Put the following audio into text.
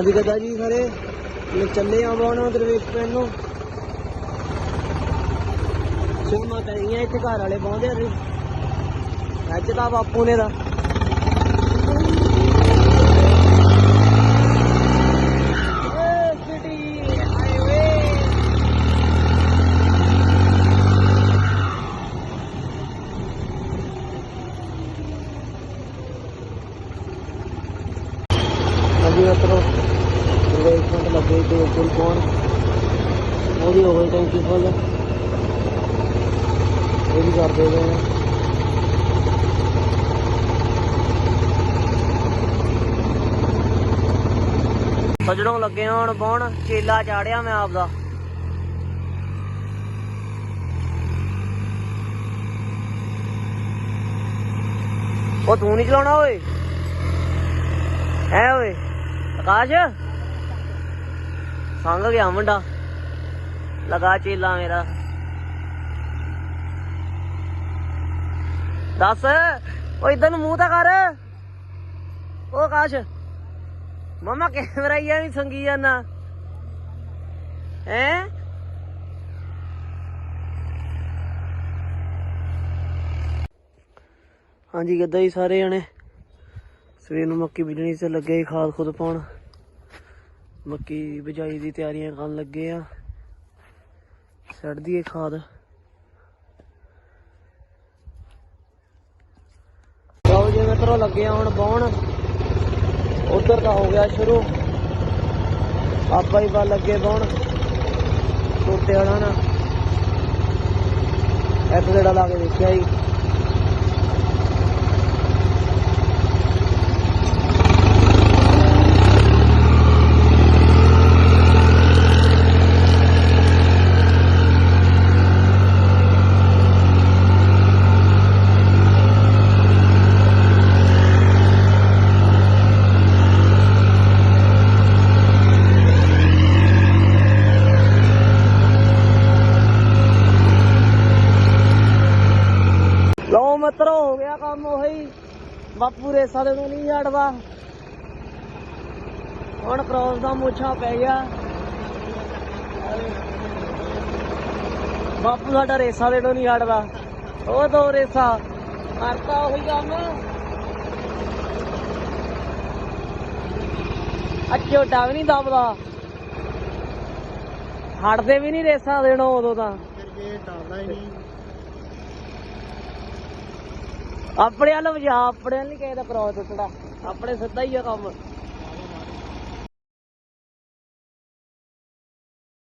ਹਾਂਜੀ ਕਦਾ ਜੀ ਸਾਰੇ ਮੈਂ ਚੱਲੇ ਆ ਬਾਉਣਾ ਦਰਵੇਸ਼ ਪਿੰਡ ਨੂੰ। ਸੋਮਾ ਕਰੀਆਂ ਇੱਥੇ ਘਰ ਵਾਲੇ ਬਾਉਂਦੇ ਆ ਅੱਜ ਤਾਂ ਬਾਪੂ ਨੇ ਦਾ ਹਾਂਜੀ ਮਿੱਤਰੋ, ਜਿਹੜੇ ਲੱਗੇ ਤੇ ਪੁਲ ਪਾਉਣ। ਉਹਦੀ ਹੋ ਗਈ ਟੈਂਕੀ ਫੁੱਲ। ਇਹ ਵੀ ਕਰ ਦੇ ਗਏ ਆ ਲੱਗੇ ਆ ਹੁਣ ਪਾਉਣ। ਚੇਲਾ ਚਾੜਿਆ ਮੈਂ ਆਪਦਾ। ਉਹ ਤੂੰ ਨਹੀਂ ਚਲਾਉਣਾ ਓਏ ਓਏ? ਕਾਸ਼ ਸੰਗ ਗਿਆ ਮੁੰਡਾ। ਲਗਾ ਚੇਲਾ ਮੇਰਾ। ਦੱਸ ਓ ਇਧਰ ਨੂੰ ਮੂੰਹ ਤਾਂ ਕਰ। ਓ ਆਕਾਸ਼, ਮਮਾ ਕੈਮਰਾ ਹੀ ਐਵੇਂ ਸੰਗੀ ਜਾਂਦਾ। ਹੈ? ਹਾਂਜੀ, ਕਿੱਦਾਂ ਹੀ ਸਾਰੇ ਜਣੇ? ਸਵੇਰ ਨੂੰ ਮੱਕੀ ਬੀਜਣੀ ਤੇ ਲੱਗੇ ਸੀ ਖਾਦ ਖੁਦ ਪਾਉਣ। ਮੱਕੀ ਬਿਜਾਈ ਦੀ ਤਿਆਰੀਆਂ ਕਰਨ ਲੱਗੇ ਆ। ਛੱਡ ਦਈਏ ਖਾਦ। ਲਓ ਜੀ ਮਿੱਤਰੋ, ਲੱਗੇ ਆ ਹੁਣ ਬਾਉਣ ਉਧਰ ਦਾ ਹੋ ਗਿਆ ਸ਼ੁਰੂ। ਆਪਾਂ ਹੀ ਬਾ ਲੱਗੇ ਬਾਉਣ ਟੋਟੇ ਵਾਲਾ ਨਾ। ਇੱਕ ਜਿਹੜਾ ਲਾ ਕੇ ਦੇਖਿਆ ਜੀ ਲਓ ਮਿੱਤਰੋ, ਹੋ ਗਿਆ ਕੰਮ ਉਹੀ। ਬਾਪੂ ਰੇਸਾ ਦੇ ਨੂੰ ਨਹੀਂ ਛੱਡਦਾ ਹੁਣ ਕ੍ਰੋਸ ਦਾ ਮੋਛਾ ਪੈ ਗਿਆ। ਬਾਪੂ ਸਾਡਾ ਰੇਸਾ ਦੇ ਨੂੰ ਨਹੀਂ ਛੱਡਦਾ ਉਹ ਦੋ ਰੇਸਾ। ਕਰਤਾ ਉਹੀ ਕੰਮ। ਅੱਛੋ ਡਾ ਵੀ ਨਹੀਂ ਦਬਦਾ। ਹਟਦੇ ਵੀ ਨਹੀਂ ਰੇਸਾ ਦੇਣੋ ਉਦੋਂ ਤਾਂ। ਇਹ ਡਰਦਾ ਹੀ ਨਹੀਂ। ਆਪਣੇ ਵੱਲ ਵਜਾ ਆਪਣੇ ਵੱਲ ਨਹੀਂ ਕਿਸੇ ਦਾ ਕਰਾਉ ਟੁੱਟਦਾ। ਆਪਣੇ ਸਿੱਧਾ ਹੀ ਆ ਕੰਮ।